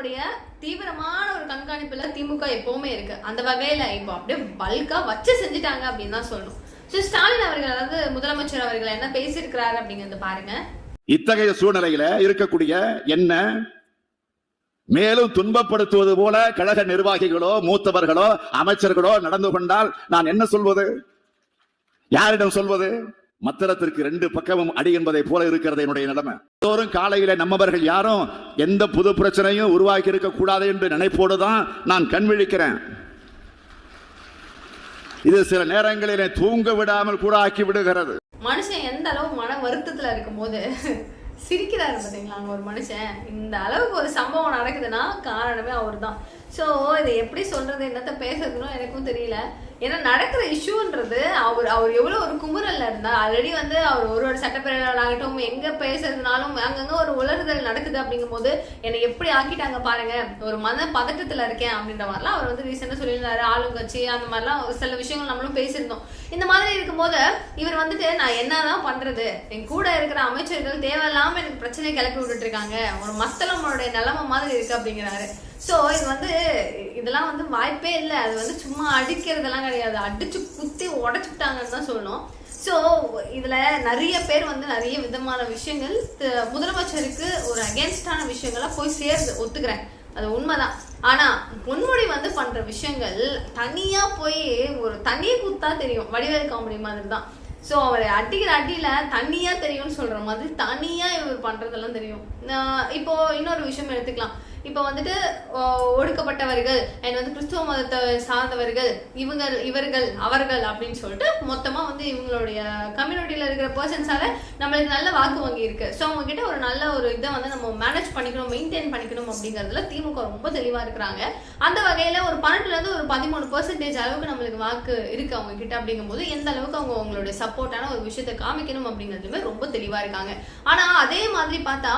மக்களினுடைய தீவிரமான ஒரு கண்காணிப்புல திமுக எப்பவுமே இருக்கு. அந்த வகையில இப்போ அப்படியே பல்கா வச்சு செஞ்சுட்டாங்க அப்படின்னு தான் சொல்லணும். ஸோ ஸ்டாலின் அவர்கள் அதாவது முதலமைச்சர் அவர்கள் என்ன பேசியிருக்கிறாரு அப்படிங்கறது பாருங்க. இத்தகைய சூழ்நிலையில இருக்கக்கூடிய என்ன மேலும் துன்பப்படுத்துவது போல கழக நிர்வாகிகளோ மூத்தவர்களோ அமைச்சர்களோ நடந்து கொண்டால் நான் என்ன சொல்வது? யாரிடம் சொல்வது? மத்திரத்திற்கு ரெண்டு பக்கமும் அடி என்பதை போல இருக்கிறது என்னுடைய நிலைமை. தோறும் காலையில நம்மவர்கள் யாரும் எந்த புது பிரச்சனையும் உருவாக்கி இருக்க கூடாது என்று நினைப்போடு தான் நான் கண் விழிக்கிறேன். இது சில நேரங்களிலே தூங்க விடாமல் கூட ஆக்கி விடுகிறது. மனுஷன் எந்த அளவு மன வருத்தத்துல இருக்கும்போது சிரிக்கிறாரு பாத்தீங்களா? ஒரு மனுஷன் இந்த அளவுக்கு ஒரு சம்பவம் நடக்குதுன்னா காரணமே அவர் தான் ஸோ இதை எப்படி சொல்றது என்னத்த பேசுறதுன்னு எனக்கும் தெரியல. ஏன்னா நடக்கிற இஷ்யூன்றது அவர் அவர் எவ்வளோ ஒரு குமுறல்ல இருந்தா ஆல்ரெடி வந்து அவர் ஒரு ஒரு சட்டப்பேரவையாகட்டும் எங்க பேசுறதுனாலும் அங்கங்க ஒரு உலர்தல் நடக்குது அப்படிங்கும்போது என்னை எப்படி ஆக்கிட்டாங்க பாருங்க ஒரு மன பதட்டத்துல இருக்கேன் அப்படின்ற மாதிரிலாம் அவர் வந்து ரீசெண்டாக சொல்லியிருந்தாரு ஆளுங்கட்சி அந்த மாதிரிலாம் ஒரு சில விஷயங்கள் நம்மளும் பேசியிருந்தோம். இந்த மாதிரி இருக்கும்போது இவர் வந்துட்டு நான் என்னதான் பண்றது? என் கூட இருக்கிற அமைச்சர்கள் தேவையில்லாமல் எனக்கு பிரச்சனையை கிளப்பி விட்டுட்டு இருக்காங்க. ஒரு மத்தளம் நிலைமை மாதிரி இருக்கு அப்படிங்கிறாரு. ஸோ இது வந்து இதெல்லாம் வந்து வாய்ப்பே இல்லை. அது வந்து சும்மா அடிக்கிறதெல்லாம் கிடையாது. அடிச்சு குத்தி உடச்சுட்டாங்கன்னு தான் சொல்லணும். ஸோ இதில் நிறைய பேர் வந்து நிறைய விதமான விஷயங்கள் முதலமைச்சருக்கு ஒரு அகேன்ஸ்டான விஷயங்களாக போய் சேருது ஒத்துக்கிறேன். அது உண்மைதான். ஆனால் பொன்முடி வந்து பண்ணுற விஷயங்கள் தனியாக போய் ஒரு தனி குத்தா தெரியும். வடிவேல் காமெடி மாதிரி தான். ஸோ அவர் அடிக்கிற அடியில் தனியாக தெரியும்னு சொல்கிற மாதிரி தனியாக இவர் பண்ணுறதெல்லாம் தெரியும். இப்போது இப்போ இன்னொரு விஷயம் எடுத்துக்கலாம். இப்போ வந்துட்டு ஒடுக்கப்பட்டவர்கள் அண்ட் வந்து கிறிஸ்துவ மதத்தை சார்ந்தவர்கள் இவங்க இவர்கள் அவர்கள் அப்படின்னு சொல்லிட்டு மொத்தமா வந்து இவங்களுடைய கம்யூனிட்டியில இருக்கிற பர்சன்ஸால நம்மளுக்கு நல்ல வாக்கு வங்கி இருக்கு. ஸோ அவங்க கிட்ட ஒரு நல்ல ஒரு இதை வந்து நம்ம மேனேஜ் பண்ணிக்கணும் மெயின்டைன் பண்ணிக்கணும் அப்படிங்கறதுல திமுக ரொம்ப தெளிவா இருக்கிறாங்க. அந்த வகையில ஒரு பன்னெண்டுல இருந்து ஒரு பதிமூணு பர்சன்டேஜ் அளவுக்கு நம்மளுக்கு வாக்கு இருக்கு அவங்க கிட்ட அப்படிங்கும்போது எந்த அளவுக்கு அவங்க அவங்களுடைய சப்போர்ட்டான ஒரு விஷயத்தை காமிக்கணும் அப்படிங்கிறதுமே ரொம்ப தெளிவா இருக்காங்க. ஆனா அதே மாதிரி பார்த்தா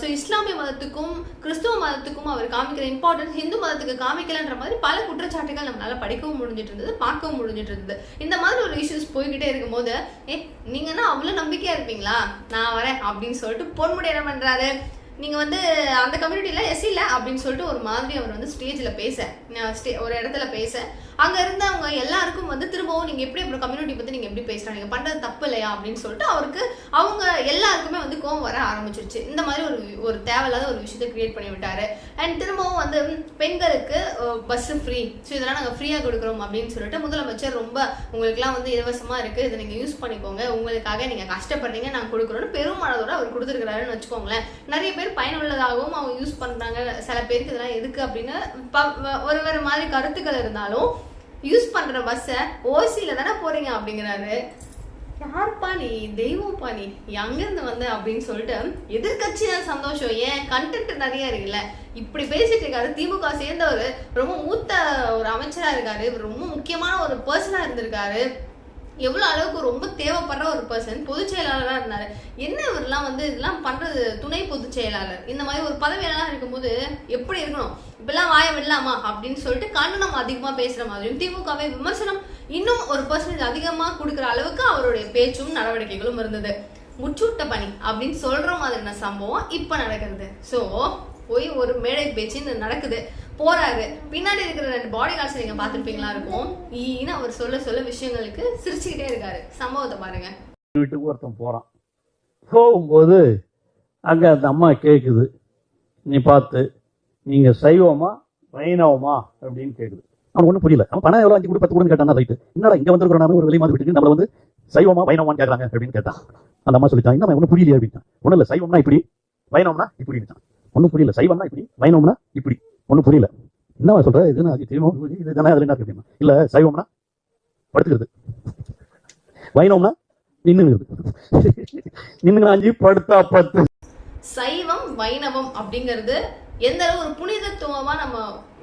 ஸோ இஸ்லாமிய மதத்துக்கும் கிறிஸ்துவ மதத்துக்கும் அவர் காமிக்கிற இம்பார்ட்டன்ஸ் ஹிந்து மதத்துக்கு காமிக்கலன்ற மாதிரி பல குற்றச்சாட்டுகள் நம்மளால படிக்கவும் முடிஞ்சிட்டு இருந்தது பார்க்கவும் முடிஞ்சிட்டு இருந்தது இந்த மாதிரி ஒரு இஷ்யூஸ் போய்கிட்டே இருக்கும்போது ஏ நீங்கன்னா அவ்வளவு நம்பிக்கையா இருப்பீங்களா? நான் வரேன் அப்படின்னு சொல்லிட்டு பொன்முடி என்ன பண்றாரு? நீங்க வந்து அந்த கம்யூனிட்டியில எஸ் இல்லை அப்படின்னு சொல்லிட்டு ஒரு மாதிரி அவர் வந்து ஸ்டேஜ்ல பேச நான் ஸ்டே- ஒரு இடத்துல பேச அங்க இருந்தவங்க எல்லாருக்கும் வந்து திரும்பவும் நீங்க எப்படி அப்புறம் கம்யூனிட்டி பத்தி நீங்க எப்படி பேசுறாங்க? நீங்க பண்றது தப்பு இல்லையா? அப்படின்னு சொல்லிட்டு அவருக்கு அவங்க எல்லாருக்குமே வந்து கோவம் வர ஆரம்பிச்சிருச்சு. இந்த மாதிரி ஒரு ஒரு தேவையில்லாத ஒரு விஷயத்தை கிரியேட் பண்ணி விட்டாரு. அண்ட் திரும்பவும் வந்து பெண்களுக்கு பஸ் ஃப்ரீ ஸோ இதெல்லாம் நாங்கள் ஃப்ரீயாக கொடுக்குறோம் அப்படின்னு சொல்லிட்டு முதலமைச்சர் ரொம்ப உங்களுக்குலாம் வந்து இலவசமாக இருக்குது இதை நீங்கள் யூஸ் பண்ணிக்கோங்க. உங்களுக்காக நீங்கள் கஷ்டப்படுறீங்க. நாங்கள் கொடுக்குறோன்னு பெருமளவோட அவர் கொடுத்துருக்கிறாருன்னு வச்சுக்கோங்களேன். நிறைய பேர் பயனுள்ளதாகவும் அவங்க யூஸ் பண்ணுறாங்க சில பேருக்கு இதெல்லாம் எதுக்கு அப்படின்னு ப- ஒரு ஒரு மாதிரி கருத்துக்கள் இருந்தாலும் யூஸ் பண்ணுற பஸ்ஸை ஓசியில் தானே போகிறீங்க அப்படிங்கிறாரு. யார்ப்பா நீ? தெய்வம்ப்பா நீ? அங்கிருந்து வந்த அப்படின்னு சொல்லிட்டு எதிர்கட்சி தான் சந்தோஷம். ஏன்? கண்டென்ட் நிறைய இருக்குல்ல. இப்படி பேசிட்டு இருக்காரு. திமுக சேர்ந்தவர். ரொம்ப மூத்த ஒரு அமைச்சரா இருக்காரு. ரொம்ப முக்கியமான ஒரு பர்சனா இருந்திருக்காரு. எவ்வளோ அளவுக்கு ரொம்ப தேவைப்படுற ஒரு பர்சன் பொதுச் செயலாளராக இருந்தார். என்ன இவரெல்லாம் வந்து இதெல்லாம் பண்ணுறது துணை பொதுச் செயலாளர். இந்த மாதிரி ஒரு பதவியெல்லாம் இருக்கும்போது எப்படி இருக்கணும்? இப்பெல்லாம் வாய விடலாமா? அப்படின்னு சொல்லிட்டு கண்டனம் அதிகமாக பேசுகிற மாதிரியும் திமுகவை விமர்சனம் இன்னும் ஒரு பர்சன்டேஜ் அதிகமாக கொடுக்குற அளவுக்கு அவருடைய பேச்சும் நடவடிக்கைகளும் இருந்தது. முச்சூட்ட பணி அப்படின்னு சொல்கிற மாதிரியான சம்பவம் இப்போ நடக்கிறது. ஸோ போய் ஒரு மேடை பேச்சு நடக்குது. போறாரு. பின்னாடி இருக்கிற ரெண்டு பாடி கார்ட்ஸ் நீங்க பாத்துருப்பீங்களா இருக்கும். ஈன்னு அவர் சொல்ல சொல்ல விஷயங்களுக்கு சிரிச்சுக்கிட்டே இருக்காரு. சம்பவத்தை பாருங்க. வீட்டுக்கு ஒருத்தன் போறான். போகும்போது அங்கே அந்த அம்மா கேட்குது நீ பார்த்து நீங்க சைவமா வைணவமா? அப்படின்னு கேக்குது. அவனுக்கு ஒன்றும் புரியல. அவன் பணம் எவ்வளோ அஞ்சு கூட பத்து கூட கேட்டானா ரைட்டு என்னடா இங்கே வந்திருக்கிற நாம ஒரு வெளி மாதிரி விட்டுட்டு நம்மள வந்து சைவமா வைணவமான்னு கேட்குறாங்க அப்படின்னு கேட்டான் அந்த அம்மா சொல்லிட்டான் என்ன ஒன்றும் புரியல அப்படின்னா ஒன்றும் இல்லை சைவம்னா இப்படி வைணவம்னா இப்படி ஒன்றும் புரியல சைவம்னா இப்படி வைணவம்னா இப்படி. ஒன்றும் புரியல. என்ன சொல்ற? இது தெரியுமா? இது தானே அதில் என்ன இருக்கு இல்லை சைவம்னா? படுத்துக்கிறது. வைணவம்னா? நின்னுங்கிறது நின்னுங்க அஞ்சு படுத்தா. பத்து சைவம் வைணவம் அப்படிங்கிறது எந்த அளவு ஒரு புனிதத்துவமா நம்ம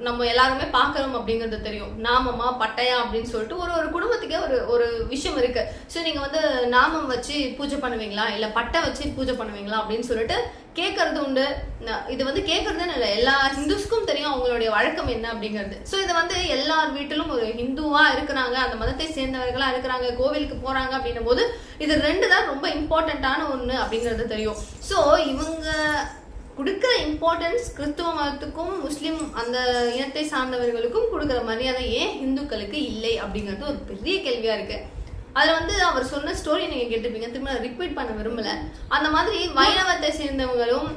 நம்ம எல்லாருமே பாக்குறோம் அப்படிங்கிறது தெரியும். நாமமா பட்டையா அப்படின்னு சொல்லிட்டு ஒரு ஒரு குடும்பத்துக்கே ஒரு ஒரு விஷயம் இருக்கு. ஸோ நீங்க வந்து நாமம் வச்சு பூஜை பண்ணுவீங்களா? இல்ல பட்டை வச்சு பூஜை பண்ணுவீங்களா? அப்படின்னு சொல்லிட்டு கேட்கறது உண்டு. இது வந்து கேட்கறதுன்னு இல்லை எல்லா ஹிந்துஸ்க்கும் தெரியும் அவங்களுடைய வழக்கம் என்ன அப்படிங்கிறது. ஸோ இது வந்து எல்லார் வீட்டிலும் ஒரு ஹிந்துவா இருக்கிறாங்க அந்த மதத்தை சேர்ந்தவர்களா இருக்கிறாங்க கோவிலுக்கு போறாங்க அப்படின்னும் போது இது ரெண்டு தான் ரொம்ப இம்பார்ட்டண்ட்டான ஒன்று அப்படிங்கிறது தெரியும். ஸோ இவங்க கொடுக்குற இம்பார்ட்டன்ஸ் கிறிஸ்துவ மதத்துக்கும் முஸ்லீம் அந்த இனத்தை சார்ந்தவர்களுக்கும் கொடுக்குற மரியாதை ஏன் ஹிந்துக்களுக்கு இல்லை அப்படிங்கிறது ஒரு பெரிய கேள்வியா இருக்குது அதுல வந்து அவர் சொன்ன ஸ்டோரி நீங்க கேட்டிருப்பீங்க. திரும்ப ரிப்பீட் பண்ண விரும்பல. அந்த மாதிரி வைணவத்தை சேர்ந்தவங்களும்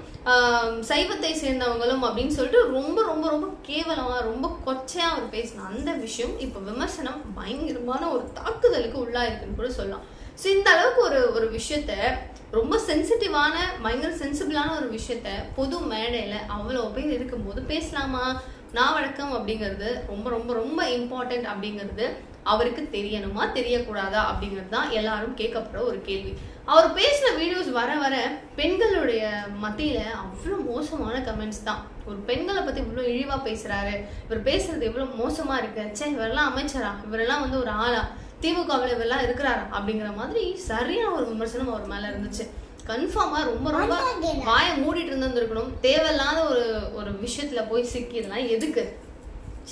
சைவத்தை சேர்ந்தவங்களும் அப்படின்னு சொல்லிட்டு ரொம்ப ரொம்ப ரொம்ப கேவலமா ரொம்ப கொச்சையா அவர் பேசின அந்த விஷயம் இப்ப விமர்சனம் பயங்கரமான ஒரு தாக்குதலுக்கு உள்ளாயிருக்குன்னு கூட சொல்லலாம். ஸோ இந்த அளவுக்கு ஒரு ஒரு விஷயத்த ரொம்ப சென்சிட்டிவான பயங்கர சென்சிபிளான ஒரு விஷயத்த பொது மேடையில் அவ்வளோ பேர் இருக்கும்போது பேசலாமா? நான் வழக்கம் அப்படிங்கிறது ரொம்ப ரொம்ப ரொம்ப இம்பார்ட்டன்ட் அப்படிங்கிறது அவருக்கு தெரியணுமா தெரியக்கூடாதா அப்படிங்கிறது தான் எல்லாரும் கேட்கப்படுற ஒரு கேள்வி. அவர் பேசின வீடியோஸ் வர வர பெண்களுடைய மத்தியில அவ்வளோ மோசமான கமெண்ட்ஸ் தான். ஒரு பெண்களை பத்தி இவ்வளோ இழிவா பேசுறாரு. இவர் பேசுறது எவ்வளவு மோசமா இருக்கு. ச்சே இவரெல்லாம் அமைச்சரா? இவரெல்லாம் வந்து ஒரு ஆளா? திமுகவில் இவரெல்லாம் இருக்கிறாரா? அப்படிங்கிற மாதிரி சரியான ஒரு விமர்சனம் அவர் மேல இருந்துச்சு. கன்ஃபார்மா ரொம்ப ரொம்ப வாயை மூடிட்டு இருந்திருக்கணும். தேவையில்லாத ஒரு ஒரு விஷயத்துல போய் சிக்கி இதெல்லாம் எதுக்கு?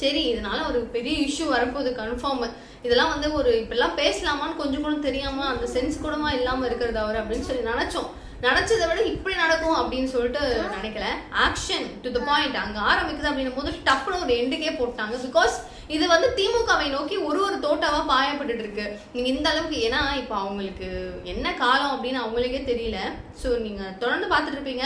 சரி இதனால ஒரு பெரிய இஷ்யூ வரப்போகுது. கன்ஃபார்ம் இதெல்லாம் வந்து ஒரு இப்பெல்லாம் பேசலாமான்னு கொஞ்சம் கூட தெரியாம அந்த சென்ஸ் கூடமா இல்லாம இருக்கிறது அவர் அப்படின்னு சொல்லி நினைச்சோம். நினைச்சதை விட இப்படி நடக்கும் அப்படின்னு சொல்லிட்டு நினைக்கல. ஆக்ஷன் டு த பாயிண்ட் அங்க ஆரம்பிக்குது அப்படின்னும் போது டப்புன்னு ஒரு எண்டுக்கே போட்டாங்க. பிகாஸ் இது வந்து திமுகவை நோக்கி ஒரு ஒரு தோட்டாவா பாயப்பட்டு இருக்கு. நீங்க இந்த அளவுக்கு ஏன்னா இப்போ அவங்களுக்கு என்ன காலம் அப்படின்னு அவங்களுக்கே தெரியல. ஸோ நீங்க தொடர்ந்து பார்த்துட்டு இருப்பீங்க.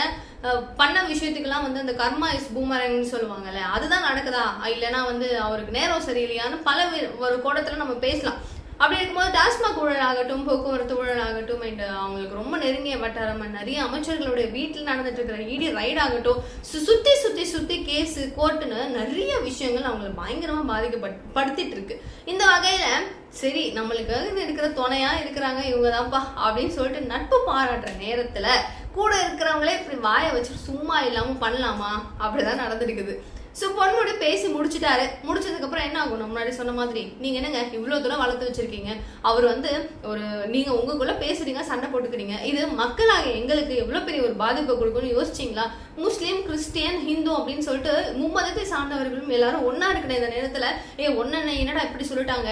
பண்ண விஷயத்துக்கெல்லாம் வந்து அந்த கர்மா இஸ் பூமரங்னு சொல்லுவாங்கல்ல அதுதான் நடக்குதா? இல்லைன்னா வந்து அவருக்கு நேரம் சரியில்லையான்னு பல ஒரு கோடத்துல நம்ம பேசலாம். அப்படி இருக்கும்போது டாஸ்மாக் ஊழல் ஆகட்டும் போக்குவரத்து ஊழல் ஆகட்டும் அண்ட் அவங்களுக்கு ரொம்ப நெருங்கிய வட்டாரம் நிறைய அமைச்சர்களுடைய வீட்டில் நடந்துட்டு இருக்கிற இடி ரைட் ஆகட்டும் சு- சுத்தி சுத்தி சுத்தி கேஸ் கோர்ட்டுன்னு நிறைய விஷயங்கள் அவங்களை பயங்கரமா பாதிக்கப்படுத்திட்டு இருக்கு. இந்த வகையில சரி நம்மளுக்கு இருக்கிற துணையா இருக்கிறாங்க இவங்க தான்ப்பா அப்படின்னு சொல்லிட்டு நட்பு பாராட்டுற நேரத்துல கூட இருக்கிறவங்களே இப்படி வாயை வச்சு சும்மா இல்லாம பண்ணலாமா? அப்படிதான் நடந்திருக்குது ஸோ பொண்ணோட பேசி முடிச்சிட்டாரு. முடிச்சதுக்கு அப்புறம் என்ன ஆகும்? நம்ம முன்னாடி சொன்ன மாதிரி நீங்க என்னங்க இவ்வளவு தூரம் வளர்த்து வச்சிருக்கீங்க? அவர் வந்து ஒரு நீங்க உங்களுக்குள்ள பேசுறீங்க சண்டை போட்டுக்கிறீங்க. இது மக்களாக எங்களுக்கு எவ்வளவு பெரிய ஒரு பாதிப்பை கொடுக்கும்னு யோசிச்சீங்களா? முஸ்லீம் கிறிஸ்டியன் ஹிந்து அப்படின்னு சொல்லிட்டு மும்மதத்தை சார்ந்தவர்களும் எல்லாரும் ஒன்றா இருக்கிற இந்த நேரத்துல ஏ ஒன்னு என்னடா இப்படி சொல்லிட்டாங்க?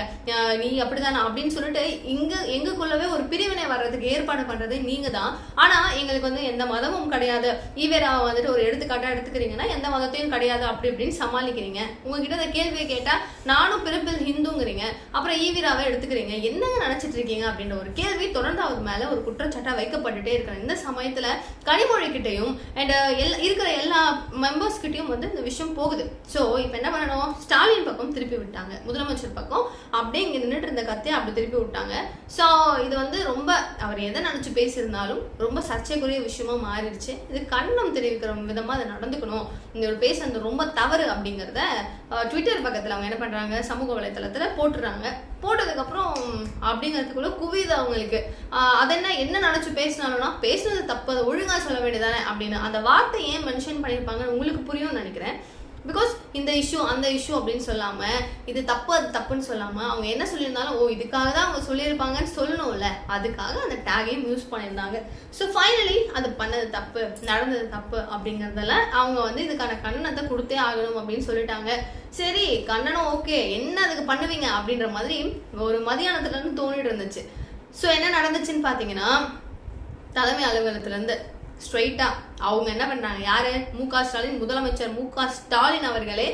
நீ அப்படிதானா? அப்படின்னு சொல்லிட்டு இங்க எங்களுக்குள்ளவே ஒரு பிரிவினை வர்றதுக்கு ஏற்பாடு பண்றது நீங்க தான். ஆனா எங்களுக்கு வந்து எந்த மதமும் கிடையாது. ஈவேரா வந்துட்டு ஒரு எடுத்துக்காட்டா எடுத்துக்கிறீங்கன்னா எந்த மதத்தையும் கிடையாது. அப்படி இப்படின்னு சமாளிக்கிறீங்க. உங்ககிட்ட இந்த கேள்வியை கேட்டா நானும் பிறப்பில் ஹிந்துங்கிறீங்க. அப்புறம் ஈவிராவை எடுத்துக்கிறீங்க. என்னங்க நினச்சிட்டு இருக்கீங்க அப்படின்ற ஒரு கேள்வி தொடர்ந்து அவர் மேல ஒரு குற்றச்சாட்டாக வைக்கப்பட்டுட்டே இருக்கிறேன் இந்த சமயத்துல கனிமொழி அண்ட் அண்ட் இருக்கிற எல்லா மெம்பர்ஸ் கிட்டயும் வந்து இந்த விஷயம் போகுது. ஸோ இப்போ என்ன பண்ணணும்? ஸ்டாலின் பக்கம் திருப்பி விட்டாங்க. முதலமைச்சர் பக்கம். அப்படியே இங்கே நின்றுட்டு இருந்த கத்தையை அப்படி திருப்பி விட்டாங்க. ஸோ இது வந்து ரொம்ப அவர் எதை நினச்சி பேசியிருந்தாலும் ரொம்ப சர்ச்சைக்குரிய விஷயமா மாறிடுச்சு. இது கண்ணம் தெரிவிக்கிற விதமாக அதை நடந்துக்கணும். இந்த ஒரு பேசுறது ரொம்ப தவறு அப்படிங்கிறத ட்விட்டர் பக்கத்தில் அவங்க என்ன பண்ணுறாங்க சமூக வலைத்தளத்தில் போட்டுறாங்க. போட்டதுக்கப்புறம் அப்படிங்கிறதுக்குள்ள குவியுது அவங்களுக்கு. அதை என்ன என்ன நினச்சி பேசினாலும்னா பேசுனது தப்பு அதை ஒழுங்காக சொல்ல வேண்டியதானே அப்படின்னு அந்த வார்த்தை ஏன் மென்ஷன் பண்ணியிருப்பாங்கன்னு உங்களுக்கு புரியும்னு நினைக்கிறேன். பிகாஸ் இந்த இஷ்யூ அந்த இஷ்யூ அப்படின்னு சொல்லாமல் இது தப்பு அது தப்புன்னு சொல்லாமல் அவங்க என்ன சொல்லியிருந்தாலும் ஓ இதுக்காக தான் அவங்க சொல்லியிருப்பாங்கன்னு சொல்லணும்ல. அதுக்காக அந்த டேகையும் யூஸ் பண்ணியிருந்தாங்க. ஸோ ஃபைனலி அது பண்ணது தப்பு நடந்தது தப்பு அப்படிங்கிறதுல அவங்க வந்து இதுக்கான கண்டனத்தை கொடுத்தே ஆகணும் அப்படின்னு சொல்லிட்டாங்க. சரி கண்டனம் ஓகே என்ன அதுக்கு பண்ணுவீங்க அப்படின்ற மாதிரி ஒரு மதியானத்துலேருந்து தோணிட்டு இருந்துச்சு. ஸோ என்ன நடந்துச்சுன்னு பார்த்தீங்கன்னா தலைமை அலுவலகத்துலேருந்து ஸ்ட்ரைட்டாக அவங்க என்ன பண்றாங்க? யாரு? மு க ஸ்டாலின் முதலமைச்சர் மு க ஸ்டாலின் அவர்களே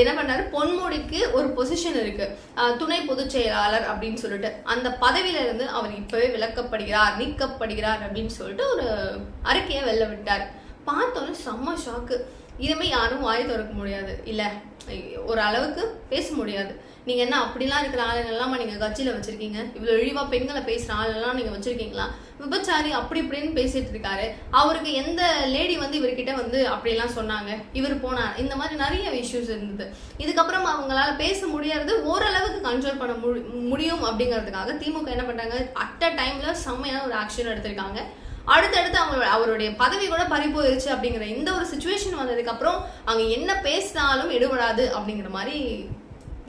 என்ன பண்ணாரு பொன்முடிக்கு ஒரு பொசிஷன் இருக்கு. துணை பொதுச் செயலாளர் அப்படின்னு சொல்லிட்டு. அந்த பதவியில இருந்து அவர் இப்பவே விலக்கப்படுகிறார் நீக்கப்படுகிறார் அப்படின்னு சொல்லிட்டு ஒரு அறிக்கையை வெளில விட்டார். பார்த்தோன்னே செம்ம ஷாக்கு இதுமே யாரும் வாய் திறக்க முடியாது. இல்ல ஒரு அளவுக்கு பேச முடியாது. நீங்க என்ன அப்படிலாம் இருக்கிற ஆளுங்கெல்லாம் நீங்க கட்சியில வச்சிருக்கீங்க? இவ்வளவு இழிவா பெண்களை பேசுற ஆளெல்லாம் நீங்க வச்சிருக்கீங்களா? விபச்சாரி அப்படி இப்படின்னு பேசிட்டு இருக்காரு. அவருக்கு எந்த லேடி வந்து இவர்கிட்ட வந்து அப்படிலாம் சொன்னாங்க? இவர் போனார். இந்த மாதிரி நிறைய இஷ்யூஸ் இருந்தது. இதுக்கப்புறம் அவங்களால பேச முடியறது ஓரளவுக்கு கண்ட்ரோல் பண்ண முடியும் அப்படிங்கிறதுக்காக திமுக என்ன பண்றாங்க? அட் அ டைம்ல செம்மையான ஒரு ஆக்ஷன் எடுத்திருக்காங்க. அடுத்தடுத்து அவங்களோட அவருடைய பதவி கூட பறி போயிருச்சு அப்படிங்கிற இந்த ஒரு சுச்சுவேஷன் வந்ததுக்கு அப்புறம் என்ன பேசினாலும் எடுபடாது அப்படிங்கிற மாதிரி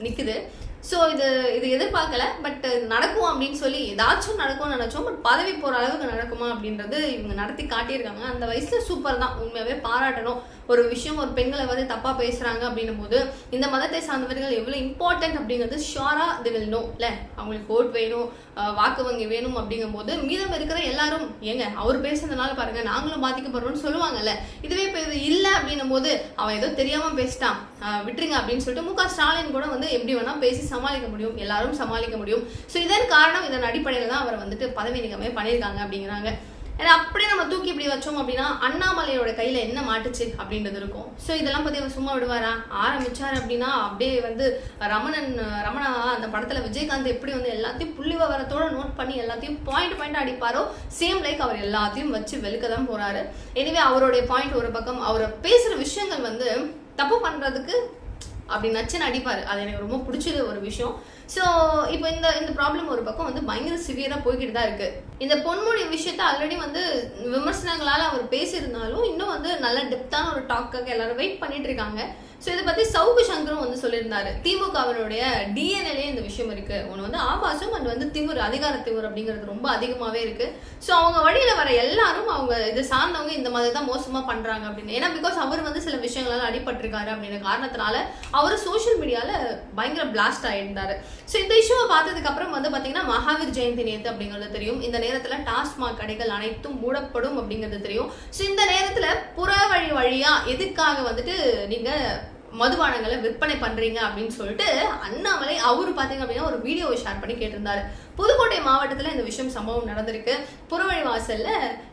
நிற்குது ஸோ இது இது எதிர்பார்க்கல பட் நடக்கும் அப்படின்னு சொல்லி ஏதாச்சும் நடக்கும்னு நினச்சோம் பட் பதவி போகிற அளவுக்கு நடக்குமா அப்படின்றது இவங்க நடத்தி காட்டியிருக்காங்க. அந்த வயசில் சூப்பர் தான். உண்மையாகவே பாராட்டணும். ஒரு விஷயம் ஒரு பெண்களை வந்து தப்பா பேசுறாங்க அப்படின்னும் போது இந்த மதத்தை சார்ந்தவர்கள் எவ்வளவு இம்பார்ட்டன்ட் அப்படிங்கிறது ஷியோரா தி வில் நோ இல்ல? அவங்களுக்கு ஓட் வேணும் வாக்கு வங்கி வேணும் அப்படிங்கும் போது மீதம் இருக்கிற எல்லாரும் ஏங்க அவர் பேசுறதுனால பாருங்க நாங்களும் பாதிக்கப்படுறோம்னு சொல்லுவாங்கல்ல? இதுவே இப்போ இது இல்லை அப்படின்னும் போது அவன் ஏதோ தெரியாம பேசிட்டான் விட்டுருங்க அப்படின்னு சொல்லிட்டு மு க. ஸ்டாலின் கூட வந்து எப்படி வேணா பேசி சமாளிக்க முடியும் எல்லாரும் சமாளிக்க முடியும். ஸோ இதன் காரணம் இதன் அடிப்படையில் தான் அவர் வந்துட்டு பதவி நீக்கமே பண்ணியிருக்காங்க அப்படிங்கிறாங்க. ஏன்னா அப்படியே நம்ம தூக்கி இப்படி வச்சோம் அப்படின்னா அண்ணாமலையோட கையில என்ன மாட்டுச்சு அப்படின்றது இருக்கும். ஸோ இதெல்லாம் பத்தி அவர் சும்மா விடுவாரா? ஆரம்பிச்சார் அப்படின்னா அப்படியே வந்து ரமணன் ரமணா அந்த படத்துல விஜயகாந்த் எப்படி வந்து எல்லாத்தையும் புள்ளி விவரத்தோட நோட் பண்ணி எல்லாத்தையும் பாயிண்ட் பாயிண்ட் அடிப்பாரோ சேம் லைக் அவர் எல்லாத்தையும் வச்சு வெளுக்க தான் போறாரு. எனிவே அவருடைய பாயிண்ட் ஒரு பக்கம் அவர் பேசுற விஷயங்கள் வந்து தப்பு பண்றதுக்கு அப்படி நச்சுன்னு அடிப்பாரு. அது எனக்கு ரொம்ப பிடிச்சது ஒரு விஷயம். ஸோ இப்போ இந்த இந்த ப்ராப்ளம் ஒரு பக்கம் வந்து பயங்கர சிவியராக போய்கிட்டு தான் இருக்குது இந்த பொன்முடி விஷயத்த ஆல்ரெடி வந்து விமர்சனங்களால் அவர் பேசியிருந்தாலும் இன்னும் வந்து நல்ல டெப்த்தான ஒரு டாக்காக எல்லாரும் வெயிட் பண்ணிட்டு இருக்காங்க. ஸோ இதை பற்றி சவுக்கு சங்கரும் வந்து சொல்லியிருந்தாரு. திமுகவினுடைய டிஎன்ஏலே இந்த விஷயம் இருக்கு. ஒன்று வந்து ஆபாசம் அண்ட் வந்து திமுர் அதிகார திமுர் அப்படிங்கிறது ரொம்ப அதிகமாகவே இருக்கு. ஸோ அவங்க வழியில் வர எல்லாரும் அவங்க இது சார்ந்தவங்க இந்த மாதிரி தான் மோசமாக பண்ணுறாங்க அப்படின்னு. ஏன்னா பிகாஸ் அவர் வந்து சில விஷயங்களால அடிபட்டிருக்காரு அப்படின்ற காரணத்தினால அவர் சோஷியல் மீடியாவில் பயங்கர பிளாஸ்ட் ஆயிருந்தாரு. ஸோ இந்த இஷ்யூவை பார்த்ததுக்கு அப்புறம் வந்து பார்த்தீங்கன்னா மகாவீர் ஜெயந்தி நேத்து அப்படிங்கிறது தெரியும். இந்த நேரத்தில் டாஸ்மாக் கடைகள் அனைத்தும் மூடப்படும் அப்படிங்கிறது தெரியும். ஸோ இந்த நேரத்தில் புற வழி வழியாக எதுக்காக வந்துட்டு நீங்கள் மதுபானங்களை விற்பனை பண்றீங்க அப்படின்னு சொல்லிட்டு அண்ணாமலை அவரு பாத்தீங்க அப்படின்னா ஒரு வீடியோவை ஷேர் பண்ணி கேட்டிருந்தாரு. புதுக்கோட்டை மாவட்டத்துல இந்த விஷயம் சம்பவம் நடந்திருக்கு. புறவழி வாசல்ல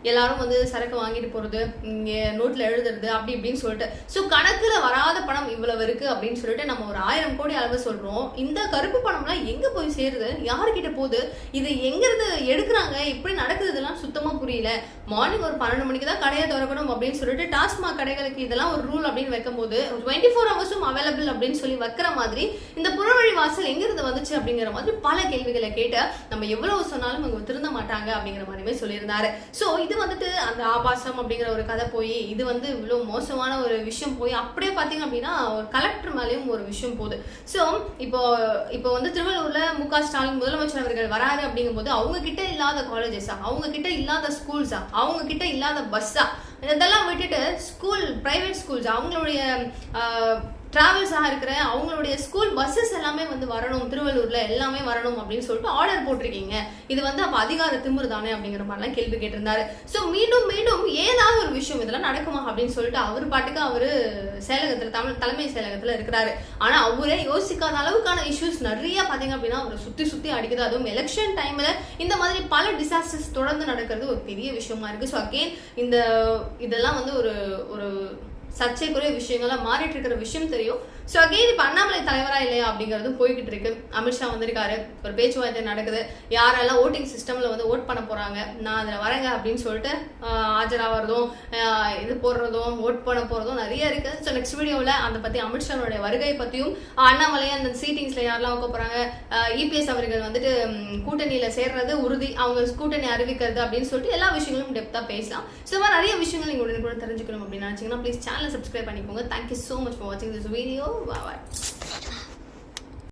எல்லாரும் வந்து சரக்கு வாங்கிட்டு போறது இங்கே நோட்ல எழுதுறது அப்படி இப்படின்னு சொல்லிட்டு. ஸோ கணக்குல வராத பணம் இவ்வளவு இருக்கு அப்படின்னு சொல்லிட்டு நம்ம ஒரு ஆயிரம் கோடி அளவு சொல்றோம். இந்த கருப்பு பணம்லாம் எங்க போய் சேருது? யாருக்கிட்ட போகுது? இது எங்க இருந்து எடுக்கிறாங்க? இப்படி நடக்குது இதெல்லாம் சுத்தமா புரியல. மார்னிங் ஒரு பன்னெண்டு மணிக்கு தான் கடையை திறக்கணும் அப்படின்னு சொல்லிட்டு டாஸ்மாக் கடைகளுக்கு இதெல்லாம் ஒரு ரூல் அப்படின்னு வைக்கும்போது டுவெண்ட்டி ஃபோர் ஹவர்ஸும் அவைலபிள் அப்படின்னு சொல்லி வைக்கிற மாதிரி இந்த புறவழி வாசல் எங்கிருந்து வந்துச்சு அப்படிங்கிற மாதிரி பல கேள்விகளை கேட்டு நம்ம எவ்வளவு சொன்னாலும் அவங்க திருந்த மாட்டாங்க அப்படிங்கிற மாதிரியுமே சொல்லியிருந்தாரு. ஸோ இது வந்துட்டு அந்த ஆபாசம் அப்படிங்கிற ஒரு கதை போய் இது வந்து இவ்வளவு மோசமான ஒரு விஷயம் போய் அப்படியே பாத்தீங்க அப்படின்னா ஒரு கலெக்டர் மேலேயும் ஒரு விஷயம் போகுது. ஸோ இப்போ இப்போ வந்து திருவள்ளூர்ல மு க ஸ்டாலின் முதலமைச்சர் அவர்கள் வராரு அப்படிங்கும்போது அவங்க கிட்ட இல்லாத காலேஜஸ் அவங்க கிட்ட இல்லாத ஸ்கூல்ஸா அவங்க கிட்ட இல்லாத பஸ்ஸா இதெல்லாம் விட்டுட்டு ஸ்கூல் ப்ரைவேட் ஸ்கூல்ஸ் அவங்களுடைய டிராவல்ஸாக இருக்கிற அவங்களுடைய ஸ்கூல் பஸ்ஸஸ் எல்லாமே வந்து வரணும் திருவள்ளூர்ல எல்லாமே வரணும் அப்படின்னு சொல்லிட்டு ஆர்டர் போட்டிருக்கீங்க. இது வந்து அப்ப அதிகார திமுரு தானே அப்படிங்கிற மாதிரிலாம் கேள்வி கேட்டிருந்தாரு. ஸோ மீண்டும் மீண்டும் ஏதாவது ஒரு விஷயம் இதெல்லாம் நடக்குமா அப்படின்னு சொல்லிட்டு அவர் பாட்டுக்கு அவரு செயலகத்துல தமிழ் தலைமை செயலகத்துல இருக்கிறாரு. ஆனா அவரே யோசிக்காத அளவுக்கான இஷ்யூஸ் நிறைய பாத்தீங்க அப்படின்னா அவர் சுத்தி சுத்தி அடிக்குது. அதுவும் எலெக்ஷன் டைம்ல இந்த மாதிரி பல டிசாஸ்டர்ஸ் தொடர்ந்து நடக்கிறது ஒரு பெரிய விஷயமா இருக்கு. ஸோ அகெயின் இந்த இதெல்லாம் வந்து ஒரு ஒரு சர்ச்சைக்குரிய விஷயங்களா மாறிட்டு இருக்கிற விஷயம் தெரியும். ஸோ அகெயின் இப்போ அண்ணாமலை தலைவரா இல்லையா அப்படிங்கிறதும் போய்கிட்டு இருக்கு. அமித்ஷா வந்திருக்காரு. ஒரு பேச்சுவார்த்தை நடக்குது. யாரெல்லாம் ஓட்டிங் சிஸ்டம்ல வந்து ஓட் பண்ண போறாங்க நான் அதில் வரேங்க அப்படின்னு சொல்லிட்டு ஆஜராகிறதும் இது போடுறதும் ஓட் பண்ண போறதும் நிறைய இருக்கு. ஸோ நெக்ஸ்ட் வீடியோவில் அந்த பத்தி அமித்ஷாவோட வருகை பத்தியும் ஆஹ், அண்ணாமலை அந்த சீட்டிங்ஸ்ல யாரெல்லாம் வைக்க போறாங்க இபிஎஸ் அவர்கள் வந்துட்டு கூட்டணியில சேர்றது உறுதி அவங்க கூட்டணி அறிவிக்கிறது அப்படின்னு சொல்லிட்டு எல்லா விஷயங்களும் டெப்தா பேசலாம். ஸோ நிறைய விஷயங்கள் நீங்க உடனே கூட தெரிஞ்சுக்கணும் அப்படின்னு நினைச்சீங்கன்னா ப்ளீஸ் சேனல் சப்ஸ்கிரைப் பண்ணிக்கோங்க. Thank you so much for வாட்சிங் திஸ் வீடியோ பாய்